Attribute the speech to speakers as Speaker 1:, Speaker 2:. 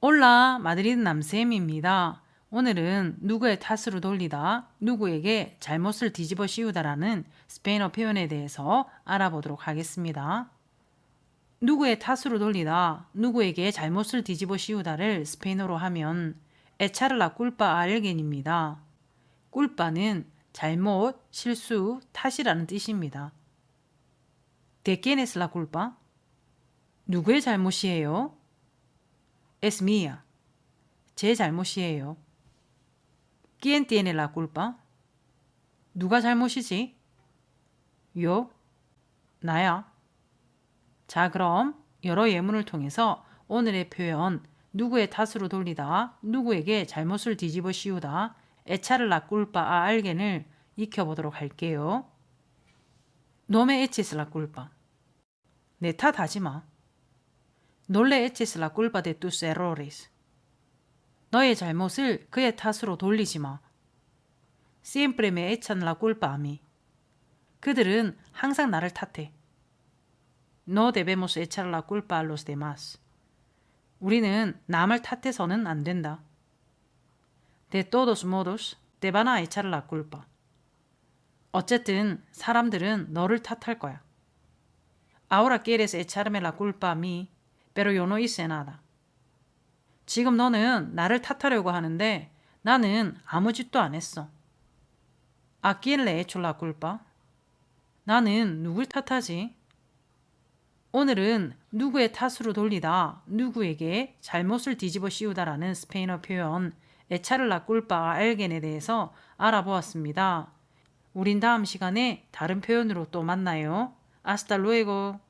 Speaker 1: 올라 마드리드 남쌤입니다. 오늘은 누구의 탓으로 돌리다, 누구에게 잘못을 뒤집어 씌우다라는 스페인어 표현에 대해서 알아보도록 하겠습니다. 누구의 탓으로 돌리다, 누구에게 잘못을 뒤집어 씌우다를 스페인어로 하면 에차르라 꿀빠 알겐입니다. 꿀빠는 잘못, 실수, 탓이라는 뜻입니다. ¿De quién es la culpa? 누구의 잘못이에요? Es mía. 제 잘못이에요. ¿Quién tiene la culpa? 누가 잘못이지? Yo. 나야. 자, 그럼 여러 예문을 통해서 오늘의 표현 누구의 탓으로 돌리다, 누구에게 잘못을 뒤집어 씌우다, 에차를 라 꿀빠 아 알겐을 익혀보도록 할게요. Eches la culpa. 내 탓하지 마. Le eches la culpa de tus errores. 너의 잘못을 그의 탓으로 돌리지 마. Echan la culpa a mí. 그들은 항상 나를 탓해. Debemos echar la culpa a los demás. 우리는 남을 탓해서는 안 된다. Modos, te van a echar la culpa. 어쨌든 사람들은 너를 탓할 거야. Quieres echarme la culpa a mí, pero yo no hice nada. 지금 너는 나를 탓하려고 하는데 나는 아무 짓도 안 했어. ¿A quién le echo la culpa? 나는 누굴 탓하지? 오늘은 누구의 탓으로 돌리다, 누구에게 잘못을 뒤집어 씌우다라는 스페인어 표현 에차를 라 꿀빠 알겐에 대해서 알아보았습니다. 우린 다음 시간에 다른 표현으로 또 만나요. Luego.